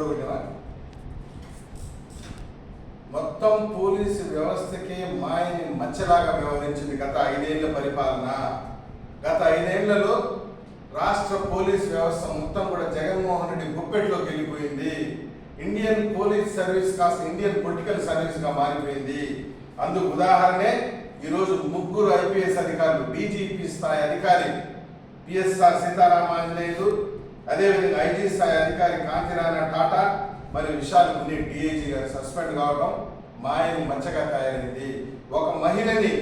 చూడగొట్టావా మొత్తం పోలీసు వ్యవస్థకే మాయని మచ్చలాగా వ్యవహరించింది గత ఐదేళ్ళ పరిపాలన. గత ఐదేళ్ళలో రాష్ట్ర పోలీస్ వ్యవస్థ మొత్తం కూడా జగన్మోహన్ రెడ్డి గుప్పెట్లోకి వెళ్ళిపోయింది. ఇండియన్ పోలీస్ సర్వీస్ కాస్త ఇండియన్ పొలిటికల్ సర్వీస్గా మారిపోయింది. అందుకు ఉదాహరణే ఈరోజు ముగ్గురు ఐపీఎస్ అధికారులు డీజీపీ స్థాయి అధికారి పిఎస్ఆర్ సీతారామాంజనేయులు అదేవిధంగా ఐజీ స్థాయి అధికారి కాంతిరాణ టాటా మరియు విశాల్ ముని డిఐజీ గారు సస్పెండ్ కావడం మాయని మచ్చగా తయారైంది. ఒక మహిళని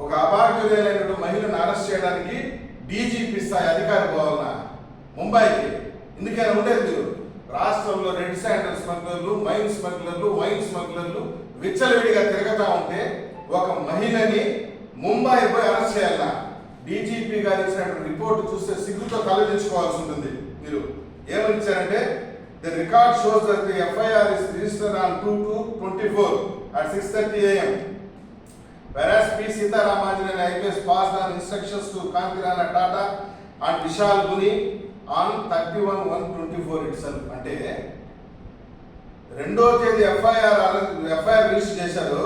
ఒక అభాగ్యులైనటువంటి మహిళను అరెస్ట్ చేయడానికి డీజీపీ స్థాయి అధికారి పోవాలన్న ముంబైకి. ఎందుకైనా ఉండేది మీరు? రాష్ట్రంలో రెడ్ శాండల్ స్మగ్లర్లు మైన్ స్మగ్లర్లు వైన్ స్మగ్లర్లు విచ్చలవిడిగా తిరగతా ఉంటే ఒక మహిళని ముంబై పోయి అరెస్ట్ చేయాలన్నా డీజీపీ గారు ఇచ్చినటువంటి రిపోర్ట్ చూస్తే సిగ్గుతో తెచ్చుకోవాల్సి ఉంటుంది. మీరు ఏమని ఇచ్చారంటే the record shows that the FIR is registered on two two twenty four at six thirty AM. Whereas pass Sitaramanjan IPS passed Tata and Vishal Guni on and Vishal Guni on 31 124 itself. అంటే రెండో తేదీ FIR FIR register చేశారు.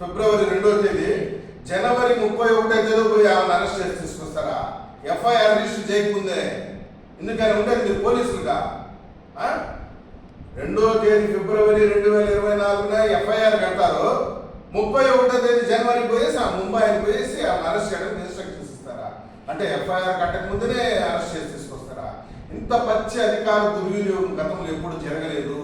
ఫిబ్రవరి రెండో తేదీ జనవరి ముప్పై ఒకటో తేదీ పోయి ఆమెను అరెస్ట్ చేసి తీసుకొస్తారా? ఎఫ్ఐఆర్ రిజిస్టర్ చేయకముందే ఎందుకని ఉండేది మీరు పోలీసులుగా. రెండో తేదీ ఫిబ్రవరి రెండు వేల ఇరవై నాలుగున ఎఫ్ఐఆర్ కడతారు. ముప్పై ఒకటో తేదీ జనవరి పోయేసి ఆ ముంబైని పోయేసి ఆమెను అరెస్ట్ చేయడానికి ఇన్స్ట్రక్షన్స్ ఇస్తారా అంటే ఎఫ్ఐఆర్ కట్టక ముందునే అరెస్ట్ చేసి తీసుకొస్తారా? ఇంత పచ్చి అధికార దుర్వినియోగం గతంలో ఎప్పుడు జరగలేదు.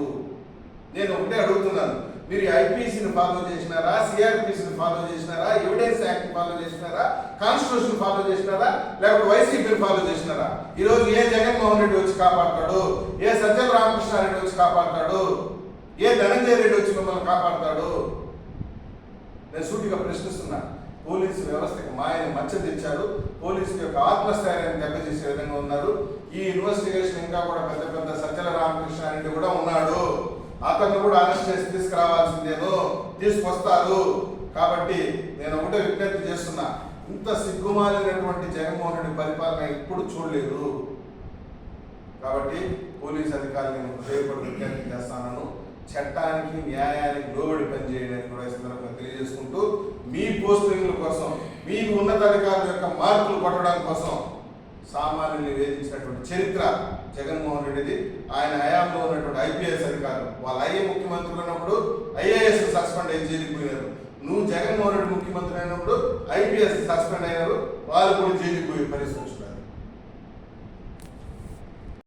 నేను ఒకటే అడుగుతున్నాను. మీరు ఐపీసీని ఫాలో చేసినారా సిఆర్పిసిని ఫాలో చేసినారా ఎవిడెన్స్ యాక్ట్ ఫాలో చేసినారా కాన్స్టిట్యూషన్ ఫాలో చేసినారా లేకపోతే వైసీపీని ఫాలో చేసినారా? ఈరోజు ఏ జగన్మోహన్ రెడ్డి వచ్చి కాపాడతాడు? ఏ సజ్జల రామకృష్ణారెడ్డి వచ్చి కాపాడతాడు? ఏ ధనంజయ రెడ్డి వచ్చి మిమ్మల్ని కాపాడతాడు? నేను సూటిగా ప్రశ్నిస్తున్నా. పోలీసు వ్యవస్థకి మాయని మచ్చ తెచ్చారు. పోలీసు యొక్క ఆత్మస్థైర్యాన్ని దెబ్బతీసే విధంగా ఉన్నారు. ఈ ఇన్వెస్టిగేషన్ ఇంకా కూడా పెద్ద పెద్ద సజ్జల రామకృష్ణారెడ్డి కూడా ఉన్నాడు. అతన్ని కూడా అరెస్ట్ చేసి తీసుకురావాల్సిందేదో తీసుకొస్తారు. కాబట్టి నేను ఒకటే విజ్ఞప్తి చేస్తున్నా ఇంత సిగ్గుమాలినటువంటి జగన్మోహన్ రెడ్డి పరిపాలన ఎప్పుడు చూడలేదు. కాబట్టి పోలీస్ అధికారులు నేను హృదయపూర్వక విజ్ఞప్తి చేస్తాను చట్టానికి న్యాయానికి లోబడి పనిచేయడానికి కూడా ఈ సందర్భంగా తెలియజేసుకుంటూ మీ పోస్టింగ్ల కోసం మీకు ఉన్నతాధికారుల యొక్క మార్కులు కొట్టడం కోసం సామాన్యుని వేధించినటువంటి చరిత్ర జగన్మోహన్ రెడ్డిది. ఆయన హయాంలో ఉన్నటువంటి ఐపీఎస్ అధికారులు. వాళ్ళ ఐఏ ముఖ్యమంత్రులు ఉన్నప్పుడు ఐఏఎస్ సస్పెండ్ అయ్యి జైలుకి పోయినారు. నువ్వు జగన్మోహన్ రెడ్డి ముఖ్యమంత్రి అయినప్పుడు ఐపీఎస్ సస్పెండ్ అయినారు. వాళ్ళు కూడా జైలుకి పోయే పరిస్థితి